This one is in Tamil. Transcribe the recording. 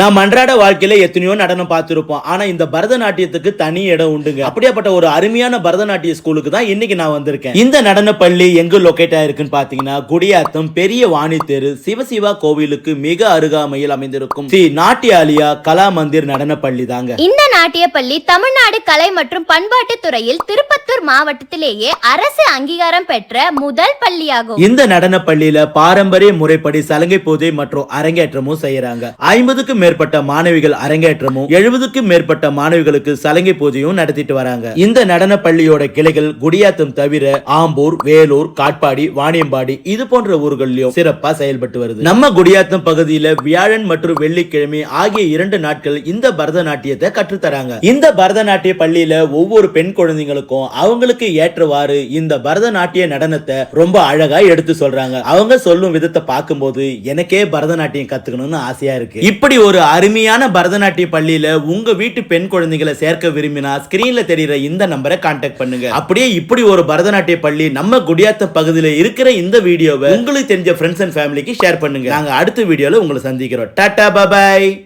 நாம் அன்றாட வாழ்க்கையில எத்தனையோ நடனம் பார்த்திருப்போம். ஆனா இந்த பரதநாட்டியத்துக்கு தனி இடம் உண்டுங்க. அப்படியாப்பட்ட ஒரு அருமையான பரதநாட்டிய ஸ்கூலுக்கு தான் இன்னைக்கு நான் வந்திருக்கேன். இந்த நடன பள்ளி எங்க லொகேட் ஆயிருக்குன்னு பாத்தீங்கன்னா குடியாத்தம் பெரிய வாணி தெரு சிவசிவா கோவிலுக்கு மிக அருகாமையில் அமைந்திருக்கும் ஸ்ரீ நாட்டியாலியா கலா மந்திர் நடன பள்ளி தாங்க. இந்த நாட்டிய பள்ளி தமிழ்நாடு கலை மற்றும் பண்பாட்டு துறையில் திருப்பத்தூர் மாவட்டத்திலேயே அரசு அங்கீகாரம் பெற்ற முதல் பள்ளியாகும். இந்த நடன பள்ளியில பாரம்பரிய முறைப்படி சலங்கை பூஜை மற்றும் அரங்கேற்றமும் செய்யறாங்க. ஐம்பதுக்கும் மேற்பட்ட மாணவிகள் அரங்கேற்றமும் எழுபதுக்கும் மேற்பட்ட மாணவிகளுக்கு சலங்கை பூஜையும் நடத்திட்டு வராங்க. இந்த நடன பள்ளியோட கிளைகள் குடியாத்தம் தவிர ஆம்பூர் வேலூர் காட்பாடி வாணியம்பாடி இது போன்ற ஊர்களிலும் சிறப்பா செயல்பட்டு வருது. நம்ம குடியாத்தம் பகுதியில வியாழன் மற்றும் வெள்ளிக்கிழமை ஆகிய இரண்டு நாட்கள் இந்த பரதநாட்டியத்தை கற்றுத்தராங்க. இந்த பரதநாட்டிய பள்ளியில ஒவ்வொரு பெண் குழந்தைங்களுக்கும் அவங்களுக்கு ஏற்றவாறு இந்த பரதநாட்டிய நடனத்தை ரொம்ப அழகா எடுத்து சொல்றாங்க. அவங்க சொல்லும் விதத்தை பார்க்கும்போது எனக்கே பரதநாட்டியம் கத்துக்கணும்னு ஆசையா இருக்கு. இப்படி ஒரு அருமையான பரதநாட்டிய பள்ளியில உங்க வீட்டு பெண் குழந்தைகளை சேர்க்க விரும்பினா ஸ்கிரீன்ல தெரியுற இந்த நம்பரை கான்டாக்ட் பண்ணுங்க. அப்படியே இப்படி ஒரு பரதநாட்டிய பள்ளி நம்ம குடியாத்த பகுதியில் இருக்கிற இந்த வீடியோவை உங்களுக்கு தெரிஞ்ச ஃப்ரெண்ட்ஸ் அண்ட் ஃபேமிலிக்கு ஷேர் பண்ணுங்க. நாங்க அடுத்த வீடியோல உங்களை சந்திக்கிறோம். டாடா பாய்